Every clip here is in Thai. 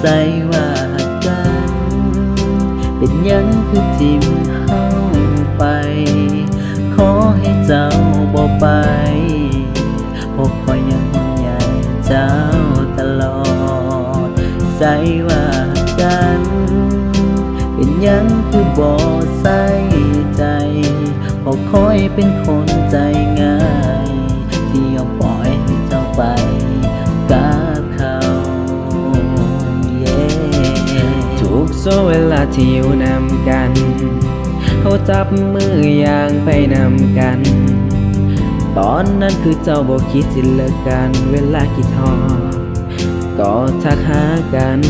ใส่ว่ากัน เป็นยังคือจิมเข้าไป ขอให้เจ้าบ่ไปพวกคอยยังใหญ่เจ้าตลอด ใส่ว่ากัน เป็นยังคือบ่ใส่ใจพอคอยเป็นคน โซเวลาที่อยู่นำกันเขาจับมืออย่างไปนำกัน ตอนนั้นคือเจ้าบอกคิดสิเลิกกันเวลาคิดทอก็ทักหากัน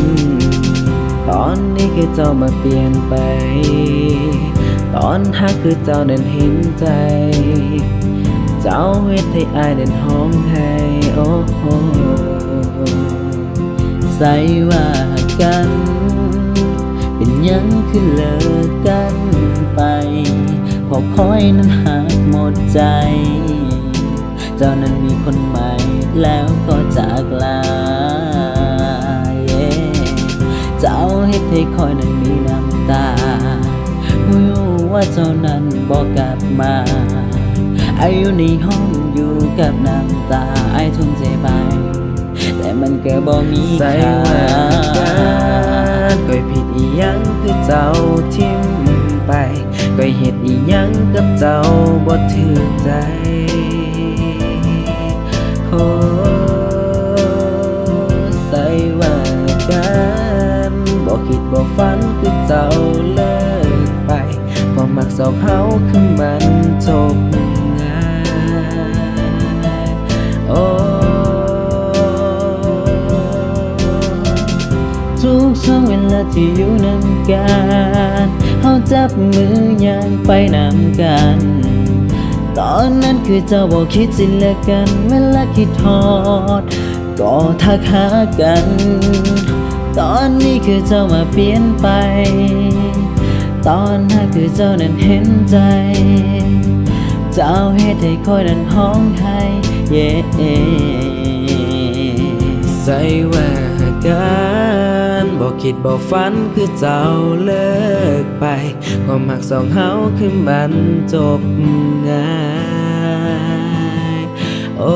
ตอนนี้คือเจ้ามาเปลี่ยนไป ตอนหักคือเจ้านั้นเห็นใจ เจ้าเฮ็ดให้อายเดินห้องให้โอ้โหใส่ว่ากัน ยังคือเลิกกันไป พอคอยนั้นหักหมดใจ เจ้านั้นมีคนใหม่แล้วก็จากลาเจ้าเฮ็ดให้คอยนั้นมีน้ำตารู้ว่าเจ้านั้นบอกกลับมาอายุในห้องอยู่กับน้ำตาไอายทุ่มใจไป แต่มันก็บ่มีใค่าว่า กันก้อยผิดอีหยังคือเจ้าทิมไปก้อยเฮ็ดอีหยังกับเจ้าบ่ถือใจโอ้ใส่ว่ากันบ่คิดบ่ฝันคือเจ้าเลิกไปความมักสองเฮาคือมันจบ ช่วงเวลาที่อยู่นำกันเฮาจับมือย่างไปนำกัน ตอนนั้นคือเจ้าบอกคิดสิเลิกกันเวลาคิดทอด ก็ทักหากัน ตอนนี้คือเจ้ามาเปลี่ยนไป ตอนนั้นคือเจ้านั้นเห็นใจ เจ้าเฮ็ดให้คอยนั้นห้องให้เย่ใส่ว่ากัน คิดบ่ฝันคือเจ้าเลิกไป ควมหักสองเฮาคือมันจบง่าย โอ้